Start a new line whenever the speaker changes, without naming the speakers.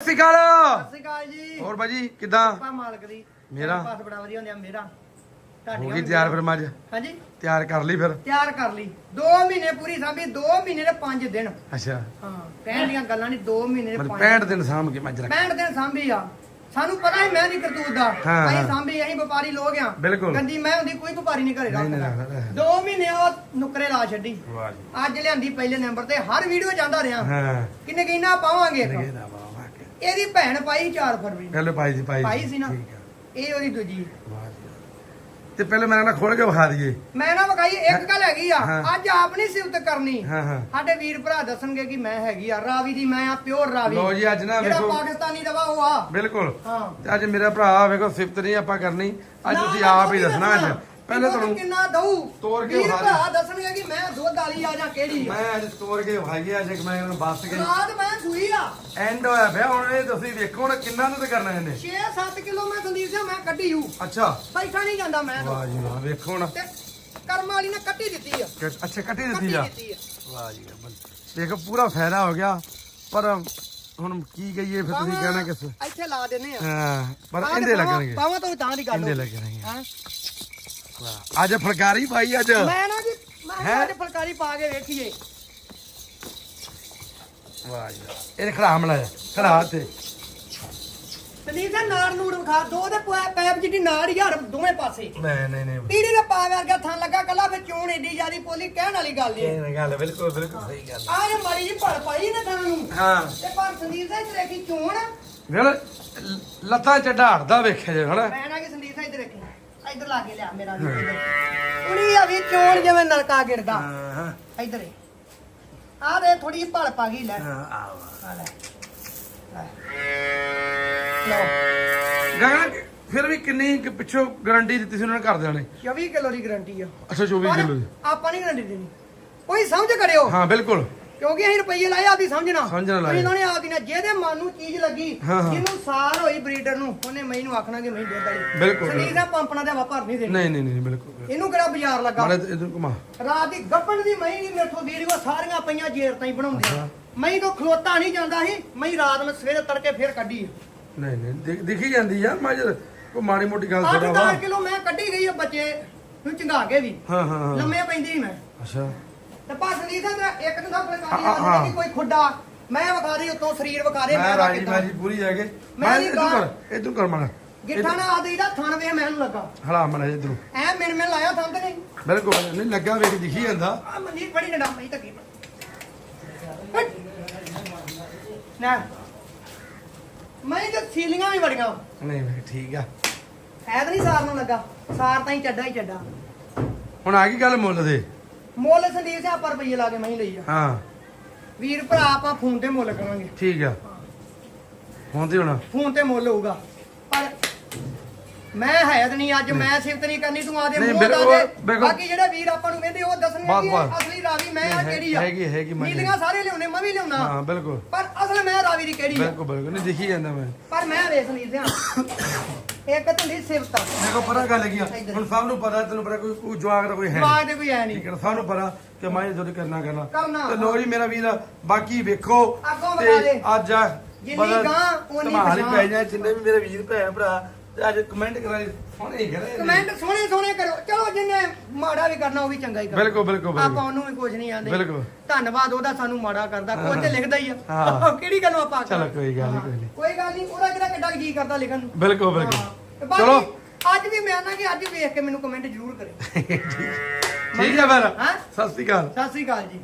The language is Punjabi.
ਸਤਿ ਸ਼੍ਰੀ ਅਕਾਲ
ਸਤਿ ਸ਼੍ਰੀ ਅਕਾਲ ਜੀ।
ਹੋਰ ਬਾਜੀ ਕਿਦਾਂ?
ਪਾ ਮਾਲਕ ਦੀ
ਮੇਰਾ?
ਪਾਸ ਬੜਾ ਵਧੀਆ ਹੁੰਦਿਆ ਮੇਰਾ।
ਹੋ ਗਈ ਤਿਆਰ ਫਿਰ ਮੱਝ?
ਹਾਂਜੀ।
ਤਿਆਰ ਕਰ ਲਈ ਫਿਰ?
ਤਿਆਰ ਕਰ ਲਈ। 2 ਮਹੀਨੇ ਪੂਰੀ ਸਾਂਭੀ 2 ਮਹੀਨੇ ਦੇ 5 ਦਿਨ।
ਅੱਛਾ।
ਹਾਂ ਕਹਿਣ ਦੀਆਂ ਗੱਲਾਂ ਨਹੀਂ 2 ਮਹੀਨੇ ਦੇ
ਮਤਲਬ
5
65 ਦਿਨ। ਸਾਂਭ ਕੇ ਮੱਝ ਰੱਖ।
65 ਦਿਨ ਸਾਂਭੀ ਆ। ਸਾਨੂੰ ਪਤਾ ਹੀ ਮੈਂ ਨਹੀਂ ਕਰਤੂਤ ਦਾ। ਅਸੀਂ। ਸਾਂਭੀ ਅਸੀਂ ਵਪਾਰੀ ਲੋਕ ਆ।
ਬਿਲਕੁਲ।
ਗੰਦੀ ਮੈਂ ਹੁੰਦੀ ਕੋਈ ਵਪਾਰੀ ਨਹੀਂ ਘਰੇ ਰੱਖਦਾ
ਰੱਖਦਾ।
2 ਮਹੀਨੇ ਉਹ ਨੁਕਰੇ ਲਾ ਛੱਡੀ।
ਵਾਹ ਜੀ।
ਅੱਜ ਲਿਆਂਦੀ ਪਹਿਲੇ ਨੰਬਰ ਤੇ ਹਰ ਵੀਡੀਓ ਜਾਂਦਾ ਰਿਹਾ।
ਹਾਂ।
ਕਿੰਨੇ ਕਿੰਨਾ ਪਾਵਾਂਗੇ ਇਹਦੀ ਭੈਣ ਪਾਈ 4 ਫਰਵਰੀ ਨੂੰ।
ਪਹਿਲੇ ਪਾਈ ਸੀ ਪਾਈ
ਪਾਈ ਸੀ ਨਾ।
ਠੀਕ ਆ।
ਇਹ ਉਹਦੀ ਦੂਜੀ
ਵਾਹ ਜੀ ਤੇ ਪਹਿਲੇ ਮੇਰਾ ਨਾ ਖੋਲ ਕੇ ਵਿਖਾ ਦਈਏ।
ਮੈਂ ਨਾ ਵਕਾਈ ਇੱਕ ਗੱਲ ਹੈਗੀ ਆ
ਹਾਂ।
ਅੱਜ ਆਪ ਨਹੀਂ ਸਿਫਤ ਕਰਨੀ।
ਹਾਂ ਹਾਂ।
ਸਾਡੇ ਵੀਰ ਭਰਾ ਦੱਸਣਗੇ ਕਿ ਮੈਂ ਹੈਗੀ ਆ ਰਾਵੀ ਦੀ ਮੈਂ ਆ ਪਿਓਰ ਰਾਵੀ।
ਲਓ ਜੀ, ਅੱਜ ਨਾ
ਜਿਹੜਾ
ਵੇਖੋ।
ਪਾਕਿਸਤਾਨੀ ਦਵਾ ਉਹ ਆ।
ਬਿਲਕੁਲ।
ਹਾਂ।
ਤੇ ਅੱਜ ਮੇਰਾ ਭਰਾ ਵੇਖੋ ਸਿਫਤ ਨਹੀਂ ਆਪਾਂ ਕਰਨੀ। ਅੱਜ
ਨਾ,
ਤੁਸੀਂ
ਨਾ,
ਆਪ ਹੀ
ਦੁੱਧ
ਦੱਸਣਾ ਅੱਜ।
ਦੱਸਣਾ।
ਪਹਿਲੇ ਤੁਹਾਨੂੰ
ਕਿੰਨਾ ਦਊ?
ਤੋੜ ਕੇ
ਵੀਰ ਭਰਾ ਦੱਸਣਗੇ ਕਿ ਮੈਂ ਦੁੱਧ ਵਾਲੀ ਆ ਜਾਂ ਕਿਹੜੀ ਆ।
ਮੈਂ ਅੱਜ ਤੋੜ ਕੇ ਵਿਖਾਈ ਅੱਜ ਇੱਕ ਮੈਂ ਇਹਨੂੰ ਬੱਸ ਗਈ
ਰਾਤ ਮੈਂ ਸੂਈ ਆ।
ਐਂਡ ਹੋਇਆ ਪਿਆ ਹੁਣ ਇਹ ਤੁਸੀਂ ਵੇਖੋ ਹੁਣ ਕਿੰਨਾ ਨੂੰ ਤੇ ਕਰਨਾ ਇਹਨੇ।
6-7 ਕਿਲੋ ਮੈਂ ਸੰਦੀਪ ਸਿੰਘ ਮੈਂ ਕੱਢੀ ਹੂ।
ਅੱਛਾ।
ਬੈਠਾ ਨਹੀਂ ਜਾਂਦਾ ਮੈਂ।
ਵਾਹ ਜੀ ਵਾਹ ਵੇਖੋ ਹੁਣ।
ਕਰਮ ਵਾਲੀ ਨੇ ਕੱਟੀ ਦਿੱਤੀ ਆ।
ਅੱਛਾ ਕੱਟੀ ਦਿੱਤੀ ਆ?
ਆ।
ਵਾਹ ਜੀ। ਦੇਖੋ ਪੂਰਾ ਫਾਇਦਾ ਹੋ ਗਿਆ ਪਰ ਹੁਣ ਕੀ ਕਹੀਏ ਫਿਰ ਤੁਸੀਂ ਕਹਿਣਾ ਕਿਸ
ਇੱਥੇ ਲਾ ਦਿੰਨੇ ਆ।
ਹਾਂ ਪਰ ਇਹਦੇ ਲੱਗਣਗੇ।
ਪਾਵਾਂ ਤੋਂ ਤਾਂ ਦੀ ਗੱਲ
ਇਹਦੇ। ਲੱਗਣਗੇ।
ਹਾਂ?
ਅੱਜ ਫਲਕਾਰੀ ਪਾਈ ਅੱਜ।
ਮੈਂ ਨਾ ਜੀ ਮੈਂ? ਅੱਜ ਫੁਲਕਾਰੀ ਪਾ ਕੇ ਵੇਖੀਏ।
ਵਾਹ ਜੀ। ਇਹਨੇ ਖੜਾ ਹਮਲਾ ਖੜਾ ਤੇ।
ਸੰਦੀਪ ਸਿੰਘ ਨਾੜ ਨੂੜ ਵਿਖਾ ਦੋ ਦੇ ਪੈ- ਪੈਪ ਜਿੱਡੀ ਨਾੜ ਯਾਰ ਦੋਵੇਂ ਪਾਸੇ।
ਨਹੀਂ ਨਹੀਂ ਨਹੀਂ।
ਪੀੜੀ ਦੇ ਪਾ ਵਰਗਾ ਥਾਂ ਲੱਗਾ ਕੱਲਾ ਵਿੱਚ ਚੋਣ ਏਡੀ ਜਿਆਦੀ ਪੋਲੀ ਕਹਿਣ ਵਾਲੀ ਗੱਲ ਨਹੀਂ
ਇਹ ਗੱਲ ਬਿਲਕੁਲ ਬਿਲਕੁਲ ਸਹੀ ਗੱਲ
ਆ ਇਹ ਮਾੜੀ ਜੀ ਭੜ ਪਾਈ ਨੇ ਥਾਂ ਨੂੰ।
ਹਾਂ।
ਤੇ ਪਰ ਸੰਦੀਪ ਸਿੰਘ ਇੱਧਰ ਦੇਖੀ ਚੋਣ।
ਵੇਲ ਲੱਤਾਂ ਚੱਡਾ ਹੜਦਾ ਵੇਖਿਆ ਜੇ ਹਣਾ
ਮੈਂ ਨਾ ਕਿ ਸੰਦੀਪ ਸਿੰਘ ਇੱਧਰ ਦੇਖੀ ਇੱਧਰ ਲਾ ਕੇ ਲਿਆ ਮੇਰਾ ਵੀ। ਉਣੀ ਆ ਵੀ ਚੋਣ ਜਿਵੇਂ ਨਲਕਾ ਗਿਰਦਾ।
ਹਾਂ
ਇੱਧਰ। ਆ ਦੇ ਥੋੜੀ ਜਿਹੀ ਭੜ ਪਾ ਗਈ ਲੈ।
ਹਾਂ ਆ
ਲੈ। ਲਓ।
ਗਗਨ ਫਿਰ ਵੀ ਕਿੰਨੀ ਕੁ ਪਿੱਛੋਂ ਗਾਰੰਟੀ ਦਿੱਤੀ ਸੀ ਉਹਨਾਂ ਨੇ ਘਰਦਿਆਂ ਨੇ?
24 ਕਿਲੋ ਦੀ ਗਾਰੰਟੀ ਆ।
ਅੱਛਾ 24 ਕਿਲੋ ਦੀ।
ਆਪਾਂ ਨਹੀਂ ਗਾਰੰਟੀ ਦੇਣੀ। ਕੋਈ ਸਮਝ ਕਰਿਓ।
ਹਾਂ ਬਿਲਕੁਲ।
ਕਿਉਂਕਿ ਅਸੀਂ ਰੁਪਈਏ ਲਾਏ ਆਪਦੀ ਸਮਝਣਾ
ਸਮਝਣਾ ਲਾਏ।
ਇਹਨਾਂ ਨੇ ਆਪਦੀ ਨਾ ਜਿਹਦੇ ਮਨ ਨੂੰ ਚੀਜ਼ ਲੱਗੀ
ਹਾਂ, ਹਾਂ।
ਜਿਹਨੂੰ ਸਾਰ ਹੋਈ ਬਰੀਡਰ ਨੂੰ ਉਹਨੇ ਮਈ ਨੂੰ ਆਖਣਾ ਕਿ ਮਈ ਦੁੱਧ ਵਾਲੀ।
ਬਿਲਕੁਲ,
ਸਰੀਰ ਦਾ ਪੰਪਣਾ ਤੇ ਹਵਾ ਭਰ ਨਹੀਂ ਦੇਣੀ।
ਨਹੀਂ ਨਹੀਂ ਨਹੀਂ ਬਿਲਕੁਲ
ਇਹਨੂੰ ਕਿਹੜਾ ਬਾਜ਼ਾਰ ਲੱਗਾ?
ਮਾਰੇ ਇਧਰ ਘੁਮਾ।
ਰਾਤ ਦੀ ਗੱਪਣ ਦੀ ਮਈ ਨਹੀਂ ਮੇਥੋਂ ਵੀਡੀਓ ਸਾਰੀਆਂ ਪਈਆਂ ਜੇਰ ਤਾਈ ਬਣਾਉਂਦੀਆਂ ਮਈ ਤੋਂ ਖਲੋਤਾ ਨਹੀਂ ਜਾਂਦਾ ਸੀ ਮਈ ਰਾਤ ਨੂੰ ਸਵੇਰੇ ਤੜਕੇ ਫੇਰ ਕੱਢੀ
ਨਹੀਂ ਨਹੀਂ ਦਿਖ- ਦਿਖੀ ਜਾਂਦੀ ਆ। ਮੈਂ ਜਦ ਕੋਈ ਮਾੜੀ ਮੋਟੀ ਗੱਲ
8
ਥੋੜਾ ਵਾ
10 ਕਿਲੋ ਮੈਂ ਕੱਢੀ ਗਈ ਆ ਬੱਚੇ ਨੂੰ ਚੰਗਾ ਕੇ ਵੀ।
ਹਾਂ ਹਾਂ ਹਾਂ।
ਲੰਮੇ ਪੈਂਦੀ ਸੀ ਮੈਂ।
ਅੱਛਾ।
ਤੇ ਨਹੀਂ ਤਾਂ ਮੇਰਾ ਇੱਕ ਦਿਨ ਦਾ ਫਲਕਾਰੀ
ਹਾਂ, ਹਾਂ।
ਆ ਕਿ ਕੋਈ ਖੁੱਡਾ। ਮੈਂ ਵਿਖਾ ਰਹੀ ਉਤੋਂ ਸਰੀਰ ਦੇ
ਮੈਂ
ਮੈਂ
ਰਾਜੀ
ਕਿੱਦਾਂ
ਮਾਜੀ ਪੂਰੀ ਜਾ ਕੇ।
ਮੈਂ
ਮੈਂ ਇਧਰ ਕਰ ਇਧਰ ਕਰ ਮਾੜਾ।
ਗਿੱਠਾ ਨਾ ਆਦੀ ਦਾ ਥਣ ਵੇ ਮੈਨੂੰ ਲੱਗਾ।
ਹਲਾ ਮਾੜਾ ਇਧਰ।
ਐ ਮਿਲ ਮਿਲ ਲਾਇਆ ਤੇ ਨਹੀਂ?
ਬਿਲਕੁਲ ਨਹੀਂ ਲੱਗਾ ਵੇਖ ਦਿਖੀ ਜਾਂਦਾ।
ਆ ਮਨਜੀਤ ਬੜੀ ਨਡਾ ਮੈਂ ਧੱਕੀ ਨਾ ਮੈਂ ਤੇ ਸੀਲੀਆਂ ਵੀ ਬੜੀਆਂ।
ਨਹੀਂ ਨਹੀਂ ਠੀਕ ਆ।
ਹੈ ਤਾਂ ਨਹੀਂ ਸਾਰ ਨੂੰ ਲੱਗਾ। ਸਾਰ ਤਾਂ ਹੀ ਚੱਡਾ ਹੀ ਚੱਡਾ।
ਹੁਣ ਆ ਗਈ ਗੱਲ ਮੁੱਲ ਦੇ।
ਮੁੱਲ ਸੰਦੀਪ ਸਿੰਘ ਆਪਾਂ ਰੁਪਈਏ ਲਾ ਕੇ ਮੈਂ ਹੀ ਲਈ ਆ।
ਹਾਂ।
ਵੀਰ ਭਰਾ ਆਪਾਂ ਫੋਨ ਤੇ ਮੁੱਲ ਕਰਾਂਗੇ।
ਠੀਕ ਆ। ਹੁਣ ਤੇ ਹੁਣ।
ਫੋਨ ਤੇ ਮੁੱਲ ਹੋਊਗਾ। ਪਰ ਮੈਂ ਹੈ ਤਾਂ ਨਹੀਂ ਅੱਜ ਮੈਂ ਸਿਫਤ ਨਹੀਂ ਕਰਨੀ ਤੂੰ ਆਦੇ ਮੂੰਹ ਦਾ। ਬਾਕੀ ਜਿਹੜੇ ਵੀਰ ਆਪਾਂ ਨੂੰ ਕਹਿੰਦੇ ਉਹ ਦੱਸਣਗੇ ਕਿ। ਅਸਲੀ ਰਾਵੀ ਮੈਂ ਆ ਕਿਹੜੀ ਆ।
ਹੈਗੀ- ਹੈਗੀ ਮੈਂ
ਨੀਲੀਆਂ ਸਾਰੇ ਲਿਆਉਣੇ ਮੈਂ ਵੀ ਲਿਆਉਣਾ।
ਹਾਂ ਬਿਲਕੁਲ।
ਪਰ ਅਸਲ ਮੈਂ ਰਾਵੀ ਦੀ ਕਿਹੜੀ ਆ?
ਬਿਲਕੁਲ ਬਿਲਕੁਲ। ਨਹੀਂ ਦਿਖੀ ਜਾਂਦਾ ਮੈਂ।
ਪਰ ਮੈਂ ਵੇਖ ਨਹੀਂ ਦਿਆਂ ਇੱਕ ਤੁੰਦੀ ਸਿਫਤ। ਆ
ਦੇਖੋ ਪਤਾ ਗੱਲ ਕੀ ਆ। ਹੁਣ ਸਭ ਨੂੰ ਪਤਾ ਤੈਨੂੰ ਪਤਾ ਕੋਈ ਕੋਈ ਜਵਾਕ ਦਾ ਕੋਈ ਹੈ ਨਹੀਂ।
ਦੇ ਕੋਈ ਹੈ ਨਹੀਂ।
ਠੀਕ ਹੈ ਸਭ ਨੂੰ ਪਤਾ ਕਿ ਮੈਂ ਦੁੱਧ ਕਰਨਾ ਕਰਨਾ। ਤੇ ਲੋਰੀ ਮੇਰਾ ਵੀਰ ਬਾਕੀ ਵੇਖੋ।
ਦੇ।
ਅੱਜ ਆ
ਜਿੰਨੀ ਗਾਂ, ਉਨੀ
ਧਮਾਲ ਹੀ
ਪਛਾਣ।
ਪੈ ਜਾਏ ਜਿੰਨੇ ਵੀ ਮੇਰੇ ਵੀਰ ਭੈਣ ਭਰਾ ਤੇ ਅੱਜ ਕਮੈਂਟ ਕਰਾਏ ਸੋਹਣੇ ਕਰੇ।
ਕਮੈਂਟ ਸੋਹਣੇ ਸੋਹਣੇ ਕਰੋ ਚਲੋ ਜਿੰਨੇ ਮਾੜਾ ਵੀ ਕਰਨਾ ਉਹ ਵੀ ਚੰਗਾ ਹੀ ਕਰੋ
ਬਿਲਕੁਲ ਬਿਲਕੁਲ
ਆਪਾਂ ਉਹਨੂੰ ਵੀ ਕੁਝ ਨਹੀਂ ਆਂਦੇ।
ਬਿਲਕੁਲ।
ਧੰਨਵਾਦ ਉਹਦਾ ਸਾਨੂੰ ਮਾੜਾ ਕਰਦਾ ਕੁਝ ਤੇ ਲਿਖਦਾ ਹੀ ਆ। ਕਿਹੜੀ ਗੱਲੋਂ ਆਪਾਂ?
ਚਲੋ ਕੋਈ ਗੱਲ ਨੀ, ਕੋਈ
ਗੱਲ ਨਹੀਂ ਉਹਦਾ ਕਿਹੜਾ ਕਿੱਡਾ ਜੀ ਕਰਦਾ ਲਿਖਣ ਨੂੰ?
ਬਿਲਕੁਲ। ਬਿਲਕੁਲ।
ਤੇ
ਚਲੋ।
ਅੱਜ ਵੀ ਮੈਂ ਨਾ ਕਿ ਅੱਜ ਵੇਖ ਕੇ ਮੈਨੂੰ ਕਮੈਂਟ ਜ਼ਰੂਰ ਕਰੇ
ਠੀਕ ਹੈ ਫਿਰ।
ਹਾਂ?
ਸਤਿ ਸ਼੍ਰੀ ਅਕਾਲ।
ਸਤਿ ਸ੍ਰੀ ਅਕਾਲ ਜੀ।